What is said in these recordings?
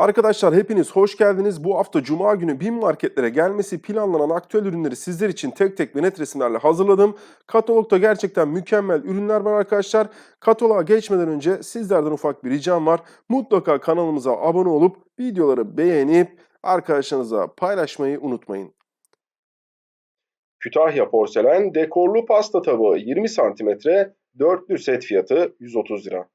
Arkadaşlar hepiniz hoş geldiniz. Bu hafta Cuma günü BİM marketlere gelmesi planlanan aktüel ürünleri sizler için tek tek ve net resimlerle hazırladım. Katalogda gerçekten mükemmel ürünler var arkadaşlar. Kataloğa geçmeden önce sizlerden ufak bir ricam var. Mutlaka kanalımıza abone olup videoları beğenip arkadaşlarınıza paylaşmayı unutmayın. Kütahya porselen dekorlu pasta tabağı 20 cm, dörtlü set fiyatı 130 lira.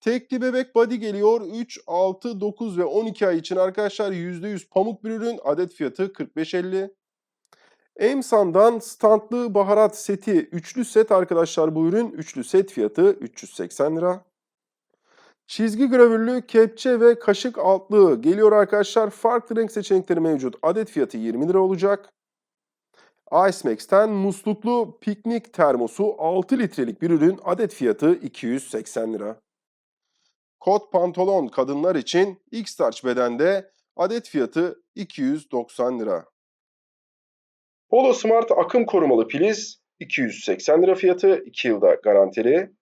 Tekli bebek body geliyor. 3, 6, 9 ve 12 ay için arkadaşlar %100 pamuk bir ürün. Adet fiyatı 45.50. Emsan'dan standlı baharat seti üçlü set arkadaşlar bu ürün. Üçlü set fiyatı 380 lira. Çizgi gravürlü kepçe ve kaşık altlığı geliyor arkadaşlar. Farklı renk seçenekleri mevcut. Adet fiyatı 20 lira olacak. Ice Max'ten musluklu piknik termosu 6 litrelik bir ürün. Adet fiyatı 280 lira. Kot pantolon kadınlar için X-Starch bedende adet fiyatı 290 lira. Polo Smart akım korumalı priz 280 lira fiyatı 2 yılda garantili.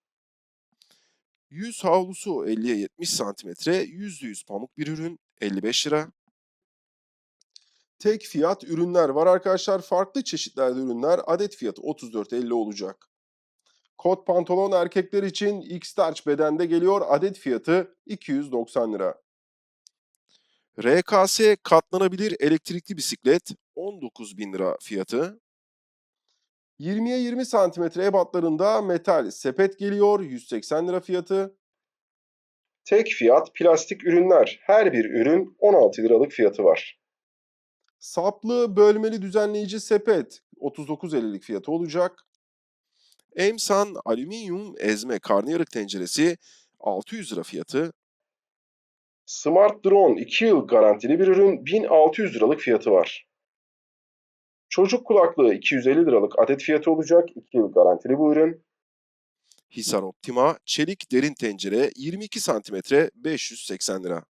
Yüz havlusu 50'ye 70 santimetre %100 pamuk bir ürün 55 lira. Tek fiyat ürünler var arkadaşlar. Farklı çeşitlerde ürünler adet fiyatı 34.50 olacak. Kot pantolon erkekler için X-Starch bedende geliyor. Adet fiyatı 290 lira. RKS katlanabilir elektrikli bisiklet 19 bin lira fiyatı. 20'ye 20 santimetre ebatlarında metal sepet geliyor. 180 lira fiyatı. Tek fiyat plastik ürünler. Her bir ürün 16 liralık fiyatı var. Saplı bölmeli düzenleyici sepet 39.50'lik fiyatı olacak. Emsan alüminyum ezme karnıyarık tenceresi 600 lira fiyatı. Smart Drone 2 yıl garantili bir ürün 1600 liralık fiyatı var. Çocuk kulaklığı 250 liralık adet fiyatı olacak 2 yıl garantili bu ürün. Hisar Optima çelik derin tencere 22 santimetre 580 lira.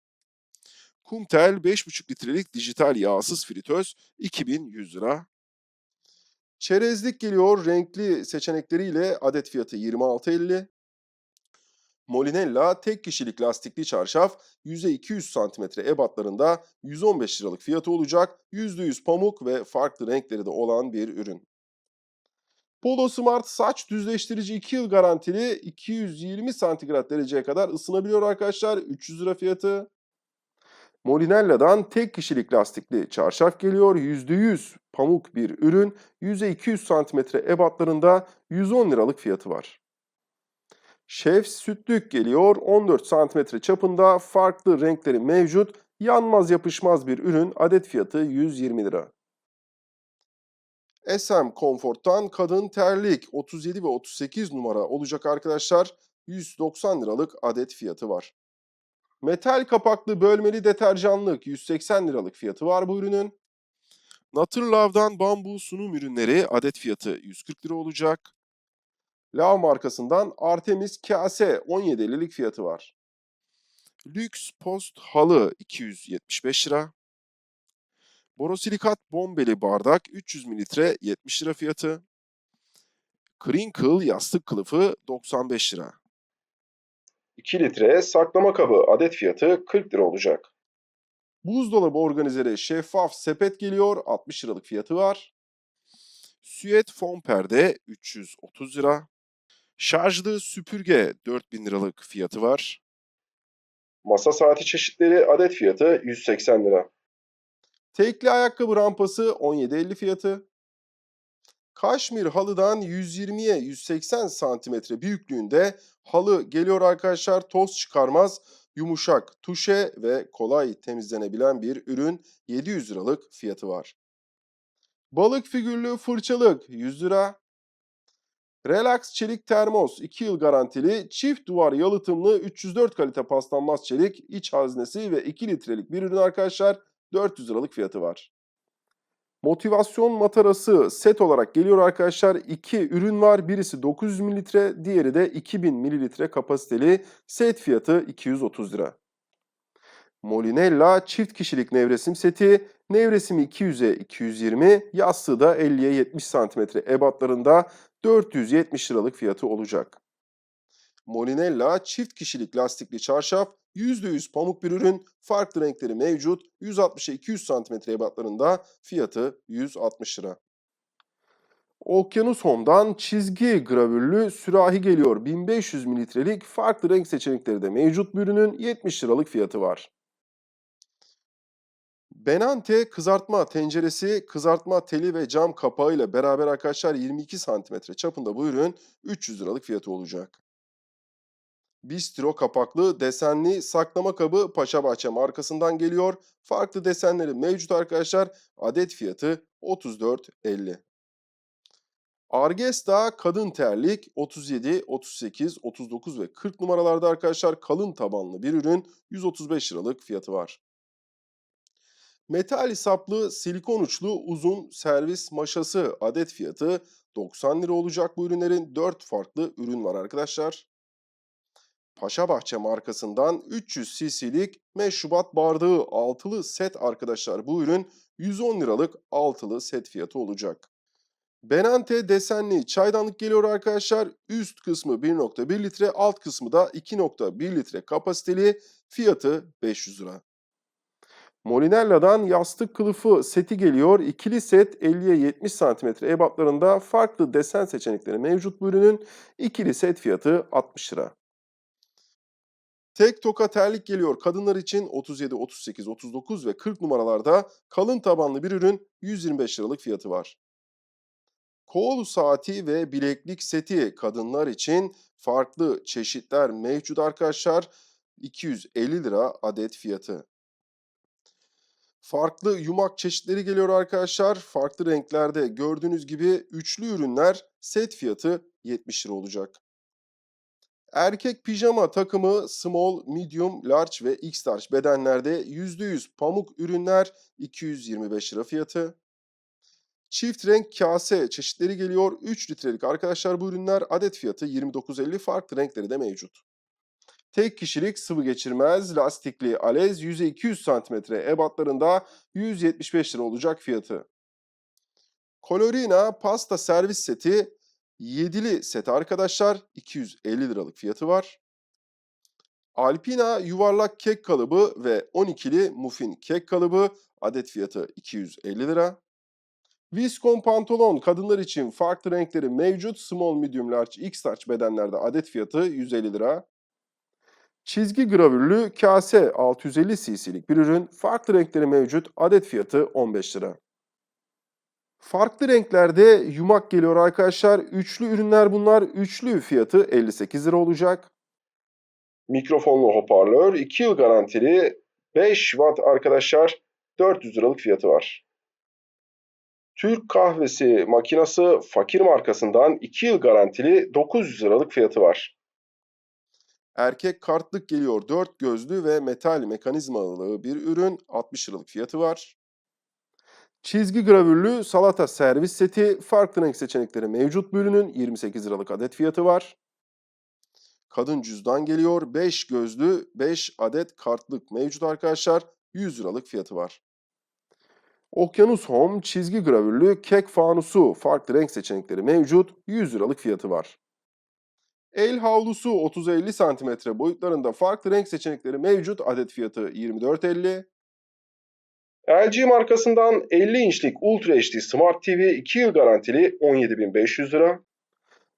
Kumtel 5,5 litrelik dijital yağsız fritöz 2100 lira. Çerezlik geliyor renkli seçenekleriyle adet fiyatı 26.50. Molinella tek kişilik lastikli çarşaf yüze 200 cm ebatlarında 115 liralık fiyatı olacak. %100 pamuk ve farklı renkleri de olan bir ürün. Polo Smart saç düzleştirici 2 yıl garantili 220 santigrat dereceye kadar ısınabiliyor arkadaşlar. 300 lira fiyatı. Molinella'dan tek kişilik lastikli çarşaf geliyor. %100 pamuk bir ürün. Yüze 200 cm ebatlarında 110 liralık fiyatı var. Şef sütlük geliyor. 14 cm çapında farklı renkleri mevcut. Yanmaz yapışmaz bir ürün. Adet fiyatı 120 lira. SM Comfort'tan kadın terlik 37 ve 38 numara olacak arkadaşlar. 190 liralık adet fiyatı var. Metal kapaklı bölmeli deterjanlık 180 liralık fiyatı var bu ürünün. Naturlove'dan bambu sunum ürünleri adet fiyatı 140 lira olacak. Lav markasından Artemis kase 17.50'lik fiyatı var. Lüks post halı 275 lira. Borosilikat bombeli bardak 300 mililitre 70 lira fiyatı. Crinkle yastık kılıfı 95 lira. 2 litre saklama kabı adet fiyatı 40 lira olacak. Buzdolabı organizeri şeffaf sepet geliyor. 60 liralık fiyatı var. Süet fon perde 330 lira. Şarjlı süpürge 4000 liralık fiyatı var. Masa saati çeşitleri adet fiyatı 180 lira. Tekli ayakkabı rampası 17.50 fiyatı. Kaşmir halıdan 120'ye 180 santimetre büyüklüğünde halı geliyor arkadaşlar. Toz çıkarmaz, yumuşak, tuşe ve kolay temizlenebilen bir ürün. 700 liralık fiyatı var. Balık figürlü fırçalık 100 lira. Relax çelik termos 2 yıl garantili çift duvar yalıtımlı 304 kalite paslanmaz çelik iç haznesi ve 2 litrelik bir ürün arkadaşlar 400 liralık fiyatı var. Motivasyon matarası set olarak geliyor arkadaşlar. İki ürün var. Birisi 900 mililitre, diğeri de 2000 mililitre kapasiteli. Set fiyatı 230 lira. Molinella çift kişilik nevresim seti. Nevresimi 200'e 220, yastığı da 50'ye 70 santimetre ebatlarında 470 liralık fiyatı olacak. Molinella çift kişilik lastikli çarşaf %100 pamuk bir ürün. Farklı renkleri mevcut. 160'a 200 cm ebatlarında fiyatı 160 lira. Okyanus Home'dan çizgi gravürlü sürahi geliyor. 1500 mililitrelik farklı renk seçenekleri de mevcut bir ürünün 70 liralık fiyatı var. Benante kızartma tenceresi, kızartma teli ve cam kapağı ile beraber arkadaşlar 22 santimetre çapında bu ürün 300 liralık fiyatı olacak. Bistro kapaklı desenli saklama kabı Paşabahçe markasından geliyor. Farklı desenleri mevcut arkadaşlar. Adet fiyatı 34.50. Argesta kadın terlik 37, 38, 39 ve 40 numaralarda arkadaşlar kalın tabanlı bir ürün 135 liralık fiyatı var. Metal saplı silikon uçlu uzun servis maşası adet fiyatı 90 lira olacak bu ürünlerin 4 farklı ürün var arkadaşlar. Paşabahçe markasından 300 cc'lik meşrubat bardağı altılı set arkadaşlar bu ürün 110 liralık altılı set fiyatı olacak. Benante desenli çaydanlık geliyor arkadaşlar. Üst kısmı 1.1 litre, alt kısmı da 2.1 litre kapasiteli. Fiyatı 500 lira. Molinella'dan yastık kılıfı seti geliyor. İkili set 50'ye 70 cm ebatlarında farklı desen seçenekleri mevcut bu ürünün. İkili set fiyatı 60 lira. Tek toka terlik geliyor kadınlar için 37, 38, 39 ve 40 numaralarda kalın tabanlı bir ürün 125 liralık fiyatı var. Kol saati ve bileklik seti kadınlar için farklı çeşitler mevcut arkadaşlar. 250 lira adet fiyatı. Farklı yumak çeşitleri geliyor arkadaşlar. Farklı renklerde gördüğünüz gibi üçlü ürünler set fiyatı 70 lira olacak. Erkek pijama takımı small, medium, large ve x large bedenlerde %100 pamuk ürünler 225 lira fiyatı. Çift renk kase çeşitleri geliyor. 3 litrelik arkadaşlar bu ürünler adet fiyatı 29.50 farklı renkleri de mevcut. Tek kişilik sıvı geçirmez lastikli alez 100'e 200 cm ebatlarında 175 lira olacak fiyatı. Colorina pasta servis seti 7'li set arkadaşlar 250 liralık fiyatı var. Alpina yuvarlak kek kalıbı ve 12'li muffin kek kalıbı adet fiyatı 250 lira. Viscon pantolon kadınlar için farklı renkleri mevcut. Small, medium, large, x large bedenlerde adet fiyatı 150 lira. Çizgi gravürlü kase 650 cc'lik bir ürün. Farklı renkleri mevcut. Adet fiyatı 15 lira. Farklı renklerde yumak geliyor arkadaşlar. Üçlü ürünler bunlar. Üçlü fiyatı 58 lira olacak. Mikrofonlu hoparlör 2 yıl garantili 5 watt arkadaşlar 400 liralık fiyatı var. Türk kahvesi makinası fakir markasından 2 yıl garantili 900 liralık fiyatı var. Erkek kartlık geliyor 4 gözlü ve metal mekanizmalı bir ürün 60 liralık fiyatı var. Çizgi gravürlü salata servis seti farklı renk seçenekleri mevcut bir ürünün 28 liralık adet fiyatı var. Kadın cüzdan geliyor 5 gözlü 5 adet kartlık mevcut arkadaşlar 100 liralık fiyatı var. Okyanus Home çizgi gravürlü kek fanusu farklı renk seçenekleri mevcut 100 liralık fiyatı var. El havlusu 30-50 cm boyutlarında farklı renk seçenekleri mevcut adet fiyatı 24.50. LG markasından 50 inçlik Ultra HD Smart TV 2 yıl garantili 17.500 lira.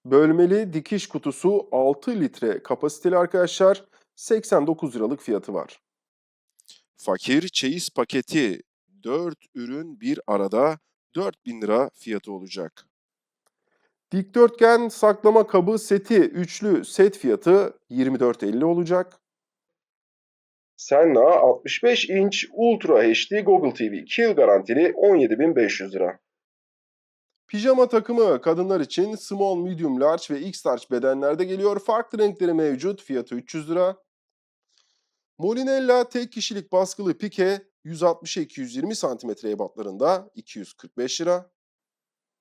Bölmeli dikiş kutusu 6 litre kapasiteli arkadaşlar 89 liralık fiyatı var. Fakir çeyiz paketi 4 ürün bir arada 4000 lira fiyatı olacak. Dikdörtgen saklama kabı seti üçlü set fiyatı 24.50 olacak. Senna 65 inç Ultra HD Google TV 2 yıl garantili 17.500 lira. Pijama takımı kadınlar için small, medium, large ve x large bedenlerde geliyor. Farklı renkleri mevcut. Fiyatı 300 lira. Molinella tek kişilik baskılı pike 160'a 220 cm ebatlarında 245 lira.